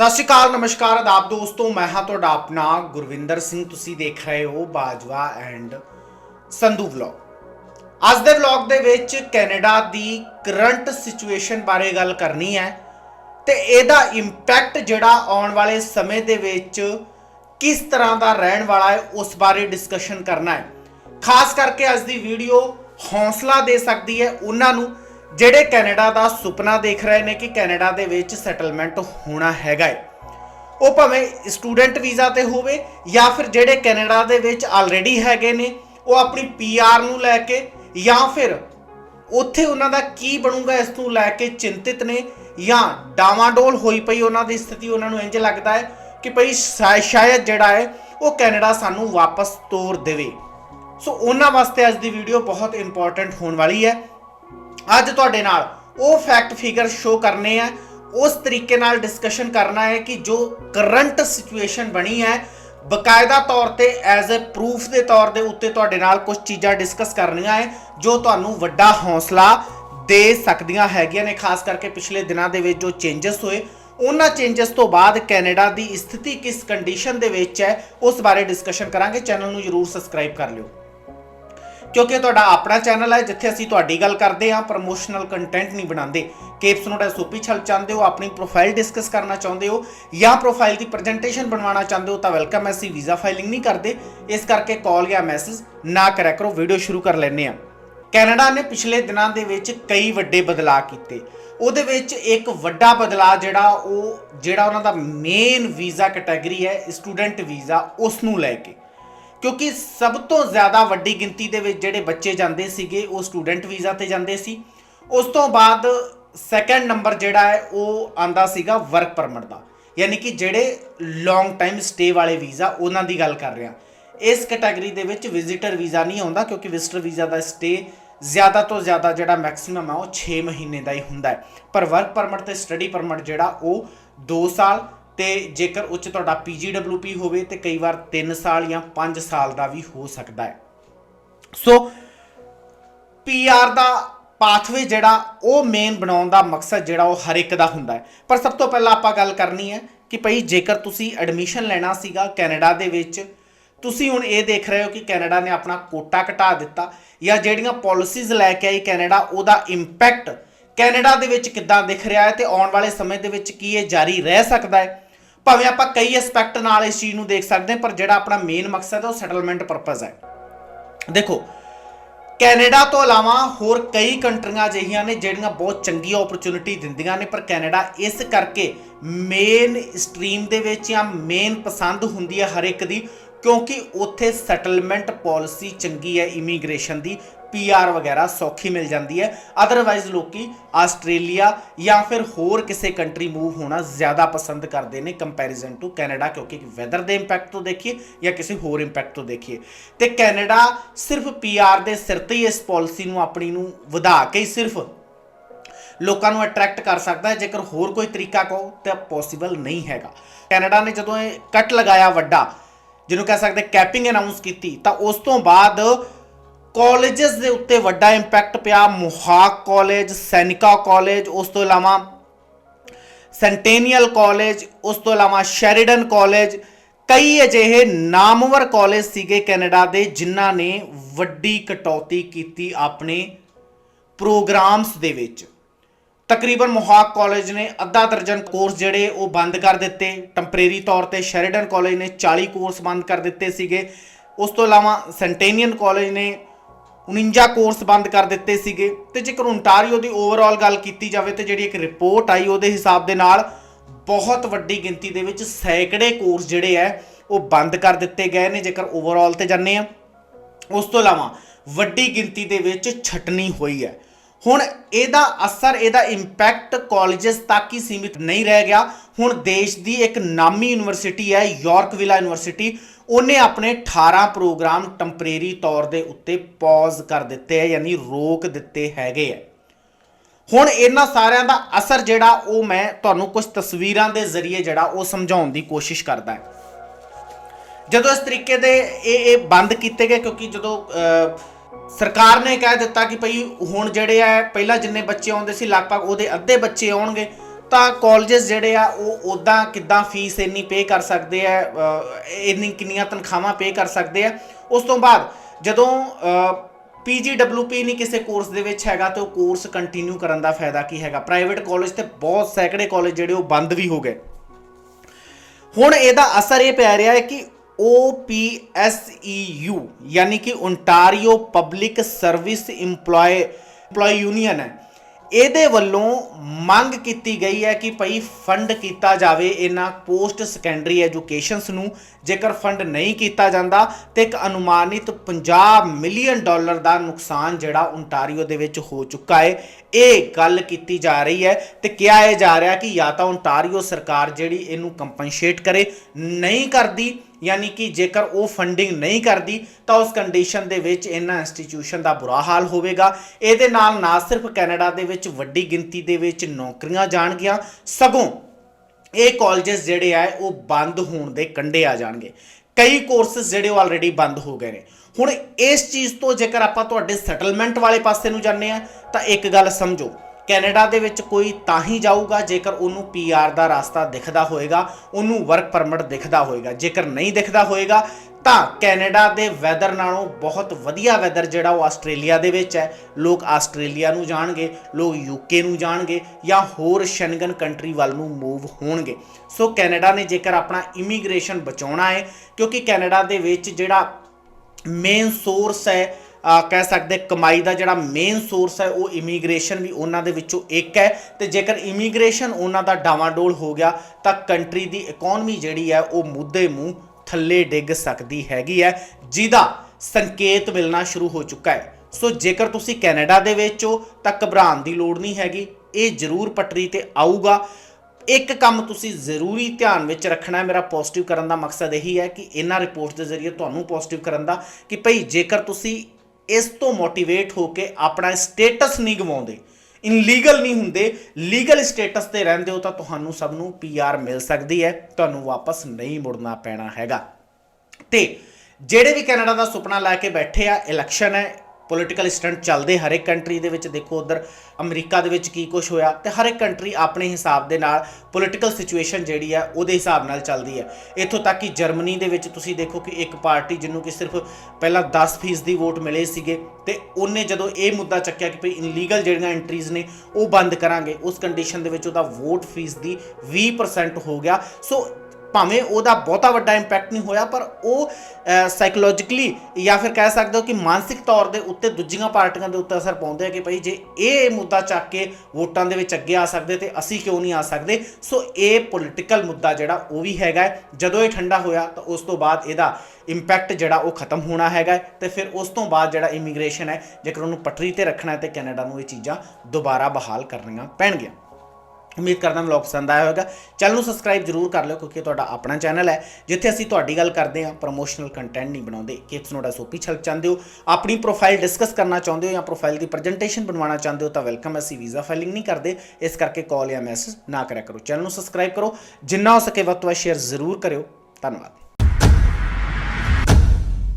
ਸਤਿ ਸ਼੍ਰੀ ਅਕਾਲ, ਨਮਸਕਾਰ, ਆਦਾਬ ਦੋਸਤੋ, ਮੈਂ ਹਾਂ ਤੁਹਾਡਾ ਆਪਣਾ ਗੁਰਵਿੰਦਰ ਸਿੰਘ। ਤੁਸੀਂ ਦੇਖ ਰਹੇ ਹੋ ਬਾਜਵਾ ਐਂਡ ਸੰਧੂ ਵਲੌਗ। ਅੱਜ ਦੇ ਵਲੌਗ ਦੇ ਵਿੱਚ ਕੈਨੇਡਾ ਦੀ ਕਰੰਟ ਸਿਚੁਏਸ਼ਨ ਬਾਰੇ ਗੱਲ ਕਰਨੀ ਹੈ ਤੇ ਇਹਦਾ ਇੰਪੈਕਟ ਜਿਹੜਾ ਆਉਣ ਵਾਲੇ ਸਮੇਂ ਦੇ ਵਿੱਚ ਕਿਸ ਤਰ੍ਹਾਂ ਦਾ ਰਹਿਣ ਵਾਲਾ ਹੈ, ਉਸ ਬਾਰੇ ਡਿਸਕਸ਼ਨ ਕਰਨਾ ਹੈ। ਖਾਸ ਕਰਕੇ ਅੱਜ ਦੀ ਵੀਡੀਓ ਹੌਸਲਾ ਦੇ ਸਕਦੀ ਹੈ ਉਹਨਾਂ ਨੂੰ। ਜਿਹੜੇ ਕੈਨੇਡਾ ਦਾ ਸੁਪਨਾ ਦੇਖ ਰਹੇ ਨੇ ਕਿ ਕੈਨੇਡਾ ਦੇ ਵਿੱਚ ਸੈਟਲਮੈਂਟ ਹੋਣਾ ਹੈਗਾ ਹੈ। ਉਹ ਭਾਵੇਂ ਸਟੂਡੈਂਟ ਵੀਜ਼ਾ ਤੇ ਹੋਵੇ ਜਾਂ ਫਿਰ ਜਿਹੜੇ ਕੈਨੇਡਾ ਦੇ ਵਿੱਚ ਆਲਰੇਡੀ ਹੈਗੇ ਨੇ, ਉਹ ਆਪਣੀ ਪੀਆਰ ਨੂੰ ਲੈ ਕੇ ਜਾਂ ਫਿਰ ਉੱਥੇ ਉਹਨਾਂ ਦਾ ਕੀ ਬਣੂਗਾ ਇਸ ਨੂੰ ਲੈ ਕੇ ਚਿੰਤਿਤ ਨੇ ਜਾਂ ਡਾਵਾਡੋਲ ਹੋਈ ਪਈ ਉਹਨਾਂ ਦੀ ਸਥਿਤੀ ਉਹਨਾਂ ਨੂੰ ਇੰਜ ਲੱਗਦਾ ਹੈ ਕਿ ਭਈ ਸ਼ਾ- ਸ਼ਾਇਦ ਜਿਹੜਾ ਹੈ ਉਹ ਕੈਨੇਡਾ ਸਾਨੂੰ ਵਾਪਸ ਤੋਰ ਦੇਵੇ। ਸੋ ਉਹਨਾਂ ਵਾਸਤੇ ਅੱਜ ਦੀ ਵੀਡੀਓ ਬਹੁਤ ਇੰਪੋਰਟੈਂਟ ਹੋਣ ਵਾਲੀ ਹੈ। ਅੱਜ ਤੁਹਾਡੇ ਨਾਲ ਉਹ ਫੈਕਟ ਫਿਗਰ ਸ਼ੋ ਕਰਨੇ ਆ। ਉਸ ਤਰੀਕੇ ਨਾਲ ਡਿਸਕਸ਼ਨ ਕਰਨਾ ਹੈ ਕਿ ਜੋ ਕਰੰਟ ਸਿਚੁਏਸ਼ਨ ਬਣੀ ਹੈ, ਬਕਾਇਦਾ ਤੌਰ ਤੇ ਐਜ਼ ਅ ਪ੍ਰੂਫ ਦੇ ਤੌਰ ਦੇ ਉੱਤੇ ਤੁਹਾਡੇ ਨਾਲ ਕੁਝ ਚੀਜ਼ਾਂ ਡਿਸਕਸ ਕਰਨੀਆਂ ਹੈ, ਜੋ ਤੁਹਾਨੂੰ ਵੱਡਾ ਹੌਸਲਾ ਦੇ ਸਕਦੀਆਂ ਹੈਗੀਆਂ ਨੇ। ਖਾਸ ਕਰਕੇ ਪਿਛਲੇ ਦਿਨਾਂ ਦੇ ਵਿੱਚ ਜੋ ਚੇਂਜਸ ਹੋਏ, ਉਹਨਾਂ ਚੇਂਜਸ ਤੋਂ ਬਾਅਦ ਕੈਨੇਡਾ ਦੀ ਸਥਿਤੀ ਕਿਸ ਕੰਡੀਸ਼ਨ ਦੇ ਵਿੱਚ ਹੈ, ਉਸ ਬਾਰੇ ਡਿਸਕਸ਼ਨ ਕਰਾਂਗੇ। ਚੈਨਲ ਨੂੰ ਜਰੂਰ ਸਬਸਕ੍ਰਾਈਬ ਕਰ ਲਿਓ। ਕਿਉਂਕਿ ਤੁਹਾਡਾ ਆਪਣਾ ਚੈਨਲ ਹੈ, ਜਿੱਥੇ ਅਸੀਂ ਤੁਹਾਡੀ ਗੱਲ ਕਰਦੇ ਹਾਂ ਪ੍ਰੋਮੋਸ਼ਨਲ ਕੰਟੈਂਟ ਨਹੀਂ ਬਣਾਉਂਦੇ। ਕੇਪਸ ਨੋਟ ਐਸਓਪੀ ਛਲ ਚਾਹੁੰਦੇ ਹੋ, ਆਪਣੀ ਪ੍ਰੋਫਾਈਲ ਡਿਸਕਸ ਕਰਨਾ ਚਾਹੁੰਦੇ ਹੋ, ਜਾਂ ਪ੍ਰੋਫਾਈਲ ਦੀ ਪ੍ਰੈਜੈਂਟੇਸ਼ਨ ਬਣਵਾਉਣਾ ਚਾਹੁੰਦੇ ਹੋ, ਤਾਂ ਵੈਲਕਮ ਹੈ, ਅਸੀਂ ਵੀਜ਼ਾ ਫਾਈਲਿੰਗ ਨਹੀਂ ਕਰਦੇ। ਇਸ ਕਰਕੇ ਕਾਲ ਜਾਂ ਮੈਸੇਜ ਨਾ ਕਰਿਆ ਕਰੋ ਵੀਡੀਓ ਸ਼ੁਰੂ ਕਰ ਲੈਂਦੇ ਹਾਂ। ਕੈਨੇਡਾ ਨੇ ਪਿਛਲੇ ਦਿਨਾਂ ਦੇ ਵਿੱਚ ਕਈ ਵੱਡੇ ਬਦਲਾਅ ਕੀਤੇ। ਉਹਦੇ ਵਿੱਚ ਇੱਕ ਵੱਡਾ ਬਦਲਾਅ ਜਿਹੜਾ, ਉਹ ਜਿਹੜਾ ਉਹਨਾਂ ਦਾ ਮੇਨ ਵੀਜ਼ਾ ਕੈਟਾਗਰੀ ਹੈ ਸਟੂਡੈਂਟ ਵੀਜ਼ਾ ਉਸ ਨੂੰ ਲੈ ਕੇ। ਕਿਉਂਕਿ ਸਭ ਤੋਂ ਜ਼ਿਆਦਾ ਵੱਡੀ ਗਿਣਤੀ ਦੇ ਵਿੱਚ ਜਿਹੜੇ ਬੱਚੇ ਜਾਂਦੇ ਸੀਗੇ, ਉਹ ਸਟੂਡੈਂਟ ਵੀਜ਼ਾ ਤੇ ਜਾਂਦੇ ਸੀ। ਉਸ ਤੋਂ ਬਾਅਦ ਸੈਕੰਡ ਨੰਬਰ ਜਿਹੜਾ ਹੈ, ਉਹ ਆਂਦਾ ਸੀਗਾ ਵਰਕ ਪਰਮਿਟ ਦਾ। ਯਾਨੀ ਕਿ ਜਿਹੜੇ ਲੌਂਗ ਟਾਈਮ ਸਟੇ ਵਾਲੇ ਵੀਜ਼ਾ, ਉਹਨਾਂ ਦੀ ਗੱਲ ਕਰ ਰਿਹਾ। ਇਸ ਕੈਟਾਗਰੀ ਦੇ ਵਿੱਚ ਵਿਜ਼ਿਟਰ ਵੀਜ਼ਾ ਨਹੀਂ ਆਉਂਦਾ, ਕਿਉਂਕਿ ਵਿਜ਼ਿਟਰ ਵੀਜ਼ਾ ਦਾ ਸਟੇ ਜ਼ਿਆਦਾ ਤੋਂ ਜ਼ਿਆਦਾ ਜਿਹੜਾ ਮੈਕਸਿਮਮ ਆ, ਉਹ 6 ਮਹੀਨੇ ਦਾ ਹੀ ਹੁੰਦਾ ਹੈ। ਪਰ ਵਰਕ ਪਰਮਿਟ ਤੇ ਸਟੱਡੀ ਪਰਮਿਟ ਜਿਹੜਾ, ਉਹ 2 ਸਾਲ ਤੇ ਜੇਕਰ ਉੱਚ ਤੁਹਾਡਾ ਪੀਜੀਡਬਲਯੂਪੀ ਹੋਵੇ ਤੇ ਕਈ ਵਾਰ 3 ਸਾਲ ਜਾਂ 5 ਸਾਲ ਦਾ ਵੀ ਹੋ ਸਕਦਾ ਹੈ। ਸੋ ਪੀਆਰ ਦਾ ਪਾਥਵੇ ਜਿਹੜਾ, ਉਹ ਮੇਨ ਬਣਾਉਣ ਦਾ ਮਕਸਦ ਜਿਹੜਾ, ਉਹ ਹਰ ਇੱਕ ਦਾ ਹੁੰਦਾ ਹੈ। ਪਰ ਸਭ ਤੋਂ ਪਹਿਲਾਂ ਆਪਾਂ ਗੱਲ ਕਰਨੀ ਹੈ ਕਿ ਭਈ ਜੇਕਰ ਤੁਸੀਂ ਐਡਮਿਸ਼ਨ ਲੈਣਾ ਸੀਗਾ ਕੈਨੇਡਾ ਦੇ ਵਿੱਚ, ਤੁਸੀਂ ਹੁਣ ਇਹ ਦੇਖ ਰਹੇ ਹੋ ਕਿ ਕੈਨੇਡਾ ਨੇ ਆਪਣਾ ਕੋਟਾ ਘਟਾ ਦਿੱਤਾ ਜਾਂ ਜਿਹੜੀਆਂ ਪਾਲਿਸੀਜ਼ ਲੈ ਕੇ ਆਈ ਕੈਨੇਡਾ, ਉਹਦਾ ਇੰਪੈਕਟ ਕੈਨੇਡਾ ਦੇ ਵਿੱਚ ਕਿੱਦਾਂ ਦਿਖ ਰਿਹਾ ਹੈ ਤੇ ਆਉਣ ਵਾਲੇ ਸਮੇਂ ਦੇ ਵਿੱਚ ਕੀ ਇਹ ਜਾਰੀ ਰਹਿ ਸਕਦਾ ਹੈ। ਭਾਵੇਂ ਆਪਾਂ ਕਈ ਐਸਪੈਕਟ ਨਾਲ ਇਸ ਚੀਜ਼ ਨੂੰ ਦੇਖ ਸਕਦੇ ਹਾਂ, ਪਰ ਜਿਹੜਾ ਆਪਣਾ ਮੇਨ ਮਕਸਦ ਹੈ, ਉਹ ਸੈਟਲਮੈਂਟ ਪਰਪਸ ਹੈ। ਦੇਖੋ, ਕੈਨੇਡਾ ਤੋਂ ਇਲਾਵਾ ਹੋਰ ਕਈ ਕੰਟਰੀਆਂ ਅਜਿਹੀਆਂ ਨੇ ਜਿਹੜੀਆਂ ਬਹੁਤ ਚੰਗੀ ਓਪਰਚੁਨਿਟੀ ਦਿੰਦੀਆਂ ਨੇ, ਪਰ ਕੈਨੇਡਾ ਇਸ ਕਰਕੇ ਮੇਨ ਸਟਰੀਮ ਦੇ ਵਿੱਚ ਜਾਂ ਮੇਨ ਪਸੰਦ ਹੁੰਦੀ ਹੈ ਹਰ ਇੱਕ ਦੀ, ਕਿਉਂਕਿ ਉੱਥੇ ਸੈਟਲਮੈਂਟ ਪਾਲਿਸੀ ਚੰਗੀ ਹੈ ਇਮੀਗ੍ਰੇਸ਼ਨ ਦੀ। ਪੀਆਰ ਵਗੈਰਾ ਸੌਖੀ ਮਿਲ ਜਾਂਦੀ ਹੈ। ਅਦਰਵਾਈਜ਼ ਲੋਕੀ ਆਸਟ੍ਰੇਲੀਆ ਜਾਂ ਫਿਰ ਹੋਰ ਕਿਸੇ ਕੰਟਰੀ ਮੂਵ ਹੋਣਾ ਜ਼ਿਆਦਾ ਪਸੰਦ ਕਰਦੇ ਨੇ ਕੰਪੈਰੀਜ਼ਨ ਟੂ ਕੈਨੇਡਾ ਕਿਉਂਕਿ ਵੈਦਰ ਦੇ ਇੰਪੈਕਟ ਤੋਂ ਦੇਖੀਏ ਜਾਂ ਕਿਸੇ ਹੋਰ ਇੰਪੈਕਟ ਤੋਂ ਦੇਖੀਏ। ਤੇ ਕੈਨੇਡਾ ਸਿਰਫ ਪੀਆਰ ਦੇ ਸਿਰ ਤੇ ਹੀ ਇਸ ਪਾਲਿਸੀ ਨੂੰ, ਆਪਣੀ ਨੂੰ ਵਧਾ ਕੇ ਹੀ ਸਿਰਫ ਲੋਕਾਂ ਨੂੰ ਅਟਰੈਕਟ ਕਰ ਸਕਦਾ ਹੈ। ਜੇਕਰ ਹੋਰ ਕੋਈ ਤਰੀਕਾ ਕਹੋ ਤਾਂ ਪੋਸੀਬਲ ਨਹੀਂ ਹੈਗਾ। ਕੈਨੇਡਾ ਨੇ ਜਦੋਂ ਇਹ ਕੱਟ ਲਗਾਇਆ ਵੱਡਾ, ਜਿਹਨੂੰ ਕਹਿ ਸਕਦੇ ਕੈਪਿੰਗ ਅਨਾਉਂਸ ਕੀਤੀ, ਤਾਂ ਉਸ ਤੋਂ ਬਾਅਦ ਕਾਲਜਸ ਦੇ ਉੱਤੇ ਵੱਡਾ ਇੰਪੈਕਟ ਪਿਆ ਮੁਹਾਕ ਕਾਲਜ, ਸੈਨਿਕਾ ਕਾਲਜ, ਉਸ ਤੋਂ ਇਲਾਵਾ ਸੈਂਟੇਨੀਅਲ ਕਾਲਜ, ਉਸ ਤੋਂ ਇਲਾਵਾ ਸ਼ੈਰੀਡਨ ਕਾਲਜ, ਕਈ ਅਜਿਹੇ ਨਾਮਵਰ ਕਾਲਜ ਸੀਗੇ ਕੈਨੇਡਾ ਦੇ, ਜਿਨ੍ਹਾਂ ਨੇ ਵੱਡੀ ਕਟੌਤੀ ਕੀਤੀ ਆਪਣੇ ਪ੍ਰੋਗਰਾਮਸ ਦੇ ਵਿੱਚ। ਤਕਰੀਬਨ ਮੁਹਾਕ ਕਾਲਜ ਨੇ ਅੱਧਾ ਦਰਜਨ ਕੋਰਸ ਜਿਹੜੇ ਉਹ ਬੰਦ ਕਰ ਦਿੱਤੇ। ਟੈਂਪਰੇਰੀ ਤੌਰ ਤੇ ਸ਼ੈਰੀਡਨ ਕਾਲਜ ਨੇ 40 ਕੋਰਸ ਬੰਦ ਕਰ ਦਿੱਤੇ ਸੀਗੇ। ਉਸ ਤੋਂ ਇਲਾਵਾ ਸੈਂਟੇਨੀਅਨ ਕਾਲਜ ਨੇ 49 ਕੋਰਸ ਬੰਦ ਕਰ ਦਿੱਤੇ ਸੀਗੇ। ਤੇ ਜੇਕਰ ਓਨਟਾਰੀਓ ਦੀ ਓਵਰਆਲ ਗੱਲ ਕੀਤੀ ਜਾਵੇ ਤੇ ਜਿਹੜੀ ਇੱਕ ਰਿਪੋਰਟ ਆਈ ਉਹਦੇ ਹਿਸਾਬ ਦੇ ਨਾਲ ਬਹੁਤ ਵੱਡੀ ਗਿਣਤੀ ਦੇ ਵਿੱਚ ਸੈਂਕੜੇ ਕੋਰਸ ਜਿਹੜੇ ਐ ਉਹ ਬੰਦ ਕਰ ਦਿੱਤੇ ਗਏ ਨੇ, ਜੇਕਰ ਓਵਰਆਲ ਤੇ ਜਾਂਦੇ ਆ ਉਸ ਤੋਂ ਇਲਾਵਾ ਵੱਡੀ ਗਿਣਤੀ ਦੇ ਵਿੱਚ ਛਟਣੀ ਹੋਈ ਹੈ। ਹੁਣ ਇਹਦਾ ਅਸਰ, ਇਹਦਾ ਇੰਪੈਕਟ ਕਾਲਜਸ ਤੱਕ ਹੀ ਸੀਮਿਤ ਨਹੀਂ ਰਹਿ ਗਿਆ। ਹੁਣ ਦੇਸ਼ ਦੀ ਇੱਕ ਨਾਮੀ ਯੂਨੀਵਰਸਿਟੀ ਹੈ ਯਾਰਕਵਿਲਾ ਯੂਨੀਵਰਸਿਟੀ। ਉਹਨੇ ਆਪਣੇ 18 ਪ੍ਰੋਗਰਾਮ ਟੈਂਪਰੇਰੀ ਤੌਰ ਦੇ ਉੱਤੇ ਪੌਜ਼ ਕਰ ਦਿੱਤੇ ਹੈ, ਯਾਨੀ ਰੋਕ ਦਿੱਤੇ ਹੈਗੇ ਹੈ। ਹੁਣ ਇਹਨਾਂ ਸਾਰਿਆਂ ਦਾ ਅਸਰ ਜਿਹੜਾ, ਉਹ ਮੈਂ ਤੁਹਾਨੂੰ ਕੁਝ ਤਸਵੀਰਾਂ ਦੇ ਜ਼ਰੀਏ ਜਿਹੜਾ, ਉਹ ਸਮਝਾਉਣ ਦੀ ਕੋਸ਼ਿਸ਼ ਕਰਦਾ ਹਾਂ। ਜਦੋਂ ਇਸ ਤਰੀਕੇ ਦੇ ਇਹ ਇਹ ਬੰਦ ਕੀਤੇ ਗਏ, ਕਿਉਂਕਿ ਜਦੋਂ ਸਰਕਾਰ ਨੇ ਕਹਿ ਦਿੱਤਾ ਕਿ ਭਈ ਹੁਣ ਜਿਹੜੇ ਆ, ਪਹਿਲਾਂ ਜਿੰਨੇ ਬੱਚੇ ਆਉਂਦੇ ਸੀ, ਲਗਭਗ ਉਹਦੇ ਅੱਧੇ ਬੱਚੇ ਆਉਣਗੇ, ਤਾਂ ਕਾਲਜਸ ਜਿਹੜੇ ਆ, ਉਹ ਉਦਾਂ ਕਿੱਦਾਂ ਫੀਸ ਇੰਨੀ ਪੇ ਕਰ ਸਕਦੇ ਆ ਇੰਨੀ ਕਿੰਨੀਆਂ ਤਨਖਾਹਾਂ ਪੇ ਕਰ ਸਕਦੇ ਆ। ਉਸ ਤੋਂ ਬਾਅਦ ਜਦੋਂ ਪੀਜੀਡਬਲਯੂਪੀ ਨਹੀਂ ਕਿਸੇ ਕੋਰਸ ਦੇ ਵਿੱਚ ਹੈਗਾ, ਤੇ ਉਹ ਕੋਰਸ ਕੰਟੀਨਿਊ ਕਰਨ ਦਾ ਫਾਇਦਾ ਕੀ ਹੈਗਾ? ਪ੍ਰਾਈਵੇਟ ਕਾਲਜ ਤੇ ਬਹੁਤ ਸੈਂਕੜੇ ਕਾਲਜ ਜਿਹੜੇ ਉਹ ਬੰਦ ਵੀ ਹੋ ਗਏ। ਹੁਣ ਇਹਦਾ ਅਸਰ ਇਹ ਪੈ ਰਿਹਾ ਹੈ ਕਿ OPSEU ਯਾਨੀ ਕਿ Ontario public service EMPLOYE EMPLOYE union ਹੈ। ਇਹਦੇ ਵੱਲੋਂ ਮੰਗ ਕੀਤੀ ਗਈ ਹੈ ਕਿ ਭਈ ਫੰਡ ਕੀਤਾ ਜਾਵੇ ਇਹਨਾਂ ਪੋਸਟ ਸੈਕੰਡਰੀ ਐਜੂਕੇਸ਼ਨਸ ਨੂੰ। ਜੇਕਰ ਫੰਡ ਨਹੀਂ ਕੀਤਾ ਜਾਂਦਾ ਤੇ ਇੱਕ ਅਨੁਮਾਨਿਤ 50 ਮਿਲੀਅਨ ਡਾਲਰ ਦਾ ਨੁਕਸਾਨ ਜਿਹੜਾ ਓਨਟਾਰੀਓ ਦੇ ਵਿੱਚ ਹੋ ਚੁੱਕਾ ਹੈ, ਇਹ ਗੱਲ ਕੀਤੀ ਜਾ ਰਹੀ ਹੈ ਤੇ ਕਿਹਾ ਇਹ ਜਾ ਰਿਹਾ ਕਿ ਜਾਂ ਤਾਂ ਓਨਟਾਰੀਓ ਸਰਕਾਰ ਜਿਹੜੀ ਇਹਨੂੰ ਕੰਪਨਸੇਟ ਕਰੇ, ਨਹੀਂ ਕਰਦੀ ਯਾਨੀ ਕਿ ਜੇਕਰ ਉਹ ਫੰਡਿੰਗ ਨਹੀਂ ਕਰਦੀ, ਤਾਂ ਉਸ ਕੰਡੀਸ਼ਨ ਦੇ ਵਿੱਚ ਇਹਨਾਂ ਇੰਸਟੀਚਿਊਸ਼ਨ ਦਾ ਬੁਰਾ ਹਾਲ ਹੋਵੇਗਾ। ਇਹਦੇ ਨਾਲ ਨਾ ਸਿਰਫ ਕੈਨੇਡਾ ਦੇ ਵਿੱਚ ਵੱਡੀ ਗਿਣਤੀ ਦੇ ਵਿੱਚ ਨੌਕਰੀਆਂ ਜਾਣਗੀਆਂ, ਸਗੋਂ ਇਹ ਕਾਲਜਸ ਜਿਹੜੇ ਆ, ਉਹ ਬੰਦ ਹੋਣ ਦੇ ਕੰਢੇ ਆ ਜਾਣਗੇ। ਕਈ ਕੋਰਸਸ ਜਿਹੜੇ ਉਹ ਆਲਰੇਡੀ ਬੰਦ ਹੋ ਗਏ ਨੇ। ਹੁਣ ਇਸ ਚੀਜ਼ ਤੋਂ ਜੇਕਰ ਆਪਾਂ ਤੁਹਾਡੇ ਸੈਟਲਮੈਂਟ ਵਾਲੇ ਪਾਸੇ ਨੂੰ ਜਾਂਦੇ ਆ, ਤਾਂ ਇੱਕ ਗੱਲ ਸਮਝੋ ਕੈਨੇਡਾ ਦੇ ਵਿੱਚ ਕੋਈ ਤਾਂ ਹੀ ਜਾਊਗਾ, ਜੇਕਰ ਉਹਨੂੰ ਪੀਆਰ ਦਾ ਰਸਤਾ ਦਿਖਦਾ ਹੋਏਗਾ, ਉਹਨੂੰ ਵਰਕ ਪਰਮਿਟ ਦਿਖਦਾ ਹੋਏਗਾ। ਜੇਕਰ ਨਹੀਂ ਦਿਖਦਾ ਹੋਏਗਾ, ਤਾਂ ਕੈਨੇਡਾ ਦੇ ਵੈਦਰ ਨਾਲੋਂ ਬਹੁਤ ਵਧੀਆ ਵੈਦਰ ਜਿਹੜਾ ਉਹ ਆਸਟ੍ਰੇਲੀਆ ਦੇ ਵਿੱਚ ਹੈ। ਲੋਕ ਆਸਟ੍ਰੇਲੀਆ ਨੂੰ ਜਾਣਗੇ, ਲੋਕ ਯੂਕੇ ਨੂੰ ਜਾਣਗੇ ਜਾਂ ਹੋਰ ਸ਼ੈਂਗਨ ਕੰਟਰੀ ਵੱਲ ਨੂੰ ਮੂਵ ਹੋਣਗੇ। ਸੋ ਕੈਨੇਡਾ ਨੇ ਜੇਕਰ ਆਪਣਾ ਇਮੀਗ੍ਰੇਸ਼ਨ ਬਚਾਉਣਾ ਹੈ, ਕਿਉਂਕਿ ਕੈਨੇਡਾ ਦੇ ਵਿੱਚ ਜਿਹੜਾ ਮੇਨ ਸੋਰਸ ਹੈ ਕਹਿ ਸਕਦੇ ਕਮਾਈ ਦਾ ਜਿਹੜਾ ਮੇਨ ਸੋਰਸ ਹੈ, ਉਹ ਇਮੀਗ੍ਰੇਸ਼ਨ ਵੀ ਉਹਨਾਂ ਦੇ ਵਿੱਚੋਂ ਇੱਕ ਹੈ। ਤੇ ਜੇਕਰ ਇਮੀਗ੍ਰੇਸ਼ਨ ਉਹਨਾਂ ਦਾ ਡਾਵਾਂਡੋਲ ਹੋ ਗਿਆ, ਤਾਂ ਕੰਟਰੀ ਦੀ ਇਕਨੋਮੀ ਜਿਹੜੀ ਹੈ, ਉਹ ਮੁੱਦੇ ਮੂੰਹ ਥੱਲੇ ਡਿੱਗ ਸਕਦੀ ਹੈਗੀ ਹੈ, ਜਿਹਦਾ ਸੰਕੇਤ ਮਿਲਣਾ ਸ਼ੁਰੂ ਹੋ ਚੁੱਕਾ ਹੈ। ਸੋ ਜੇਕਰ ਤੁਸੀਂ ਕੈਨੇਡਾ ਦੇ ਵਿੱਚ ਹੋ, ਤਾਂ ਘਬਰਾਉਣ ਦੀ ਲੋੜ ਨਹੀਂ ਹੈਗੀ, ਇਹ ਜ਼ਰੂਰ ਪਟਰੀ ਤੇ ਆਊਗਾ। ਇੱਕ ਕੰਮ ਤੁਸੀਂ ਜ਼ਰੂਰੀ ਧਿਆਨ ਵਿੱਚ ਰੱਖਣਾ ਹੈ, ਮੇਰਾ ਪੋਜ਼ਿਟਿਵ ਕਰਨ ਦਾ ਮਕਸਦ ਇਹੀ ਹੈ ਕਿ ਇਹਨਾਂ ਰਿਪੋਰਟਸ ਦੇ ਜ਼ਰੀਏ ਤੁਹਾਨੂੰ ਪੋਜ਼ਿਟਿਵ ਕਰਨ ਦਾ, ਕਿ ਭਈ ਜੇਕਰ ਤੁਸੀਂ ਇਸ ਤੋਂ ਮੋਟੀਵੇਟ ਹੋ ਕੇ ਆਪਣਾ ਸਟੇਟਸ ਨਹੀਂ ਗਵਾਉਂਦੇ। ਇਨਲੀਗਲ ਨਹੀਂ ਹੁੰਦੇ ਲੀਗਲ ਸਟੇਟਸ ਤੇ ਰਹਿੰਦੇ ਹੋ ਤਾਂ ਤੁਹਾਨੂੰ ਸਭ ਨੂੰ ਪੀਆਰ ਮਿਲ ਸਕਦੀ ਹੈ, ਤੁਹਾਨੂੰ ਵਾਪਸ ਨਹੀਂ ਮੁੜਨਾ ਪੈਣਾ ਹੈਗਾ। ਤੇ ਜਿਹੜੇ ਵੀ ਕੈਨੇਡਾ ਦਾ ਸੁਪਨਾ ਲੈ ਕੇ ਬੈਠੇ ਆ ਇਲੈਕਸ਼ਨ ਹੈ ਪੋਲੀਟੀਕਲ ਸਟੰਟ ਚੱਲਦੇ ਹਰ ਇੱਕ ਕੰਟਰੀ ਦੇ ਵਿੱਚ, ਦੇਖੋ ਉਧਰ ਅਮਰੀਕਾ ਦੇ ਵਿੱਚ ਕੀ ਕੁਝ ਹੋਇਆ ਤੇ ਹਰ ਇੱਕ ਕੰਟਰੀ ਆਪਣੇ ਹਿਸਾਬ ਦੇ ਨਾਲ ਪੋਲੀਟੀਕਲ ਸਿਚੁਏਸ਼ਨ ਜਿਹੜੀ ਹੈ ਉਹਦੇ ਹਿਸਾਬ ਨਾਲ ਚੱਲਦੀ ਹੈ ਇੱਥੋਂ ਤੱਕ ਕਿ ਜਰਮਨੀ ਦੇ ਵਿੱਚ ਤੁਸੀਂ ਦੇਖੋ ਕਿ ਇੱਕ ਪਾਰਟੀ ਜਿਹਨੂੰ ਕਿ ਸਿਰਫ ਪਹਿਲਾਂ 10% ਦੀ ਵੋਟ ਮਿਲੇ ਸੀਗੇ ਤੇ ਉਹਨੇ ਜਦੋਂ ਇਹ ਮੁੱਦਾ ਚੱਕਿਆ ਕਿ ਭਈ ਇਨਲੀਗਲ ਜਿਹੜੀਆਂ ਐਂਟਰੀਜ਼ ਨੇ ਉਹ ਬੰਦ ਕਰਾਂਗੇ, ਉਸ ਕੰਡੀਸ਼ਨ ਦੇ ਵਿੱਚ ਉਹਦਾ ਵੋਟ ਫੀਸ ਦੀ 20% ਹੋ ਗਿਆ। ਸੋ ਭਾਵੇਂ ਉਹਦਾ ਬਹੁਤਾ ਵੱਡਾ ਇੰਪੈਕਟ ਨਹੀਂ ਹੋਇਆ, ਪਰ ਉਹ ਸਾਈਕੋਲੋਜੀਕਲੀ ਜਾਂ ਫਿਰ ਕਹਿ ਸਕਦੇ ਹੋ ਕਿ ਮਾਨਸਿਕ ਤੌਰ ਦੇ ਉੱਤੇ ਦੂਜੀਆਂ ਪਾਰਟੀਆਂ ਦੇ ਉੱਤੇ ਅਸਰ ਪਾਉਂਦੇ ਆ ਕਿ ਭਾਈ ਜੇ ਇਹ ਮੁੱਦਾ ਚੱਕ ਕੇ ਵੋਟਾਂ ਦੇ ਵਿੱਚ ਅੱਗੇ ਆ ਸਕਦੇ ਤੇ ਅਸੀਂ ਕਿਉਂ ਨਹੀਂ ਆ ਸਕਦੇ ਸੋ ਇਹ ਪੋਲਿਟੀਕਲ ਮੁੱਦਾ ਜਿਹੜਾ ਉਹ ਵੀ ਹੈਗਾ ਹੈ। ਜਦੋਂ ਇਹ ਠੰਡਾ ਹੋਇਆ, ਤਾਂ ਉਸ ਤੋਂ ਬਾਅਦ ਇਹਦਾ ਇੰਪੈਕਟ ਜਿਹੜਾ ਉਹ ਖਤਮ ਹੋਣਾ ਹੈਗਾ ਹੈ ਤੇ ਫਿਰ ਉਸ ਤੋਂ ਬਾਅਦ ਜਿਹੜਾ ਇਮੀਗ੍ਰੇਸ਼ਨ ਹੈ, ਜੇਕਰ ਉਹਨੂੰ ਪਟਰੀ ਤੇ ਰੱਖਣਾ ਹੈ ਤੇ ਕੈਨੇਡਾ ਨੂੰ ਇਹ ਚੀਜ਼ਾਂ ਦੁਬਾਰਾ ਬਹਾਲ ਕਰਨੀਆਂ ਪੈਣਗੀਆਂ ਉਮੀਦ ਕਰਦਾ ਵਲੌਗ ਪਸੰਦ ਆਇਆ ਹੋਵੇਗਾ। ਚੈਨਲ ਨੂੰ ਸਬਸਕ੍ਰਾਈਬ ਜਰੂਰ ਕਰ ਲਿਓ ਕਿਉਂਕਿ ਤੁਹਾਡਾ ਆਪਣਾ ਚੈਨਲ ਹੈ। ਜਿੱਥੇ ਅਸੀਂ ਤੁਹਾਡੀ ਗੱਲ ਕਰਦੇ ਹਾਂ ਪ੍ਰੋਮੋਸ਼ਨਲ ਕੰਟੈਂਟ ਨਹੀਂ ਬਣਾਉਂਦੇ। ਕਿਪਸ ਨੋਟ ਐਸਓਪੀ ਛਲਕ ਚਾਹੁੰਦੇ ਹੋ, ਆਪਣੀ ਪ੍ਰੋਫਾਈਲ ਡਿਸਕਸ ਕਰਨਾ ਚਾਹੁੰਦੇ ਹੋ ਜਾਂ ਪ੍ਰੋਫਾਈਲ ਦੀ ਪ੍ਰੈਜੈਂਟੇਸ਼ਨ ਬਣਵਾਉਣਾ ਚਾਹੁੰਦੇ ਹੋ ਤਾਂ ਵੈਲਕਮ ਅਸੀਂ ਵੀਜ਼ਾ ਫਾਈਲਿੰਗ ਨਹੀਂ ਕਰਦੇ। ਇਸ ਕਰਕੇ ਕਾਲ ਜਾਂ ਮੈਸੇਜ ਨਾ ਕਰਿਆ ਕਰੋ। ਚੈਨਲ ਨੂੰ ਸਬਸਕ੍ਰਾਈਬ ਕਰੋ। ਜਿੰਨਾ ਹੋ ਸਕੇ ਵੱਧ ਤੋਂ ਵੱਧ ਸ਼ੇਅਰ ਜ਼ਰੂਰ ਕਰਿਓ। ਧੰਨਵਾਦ।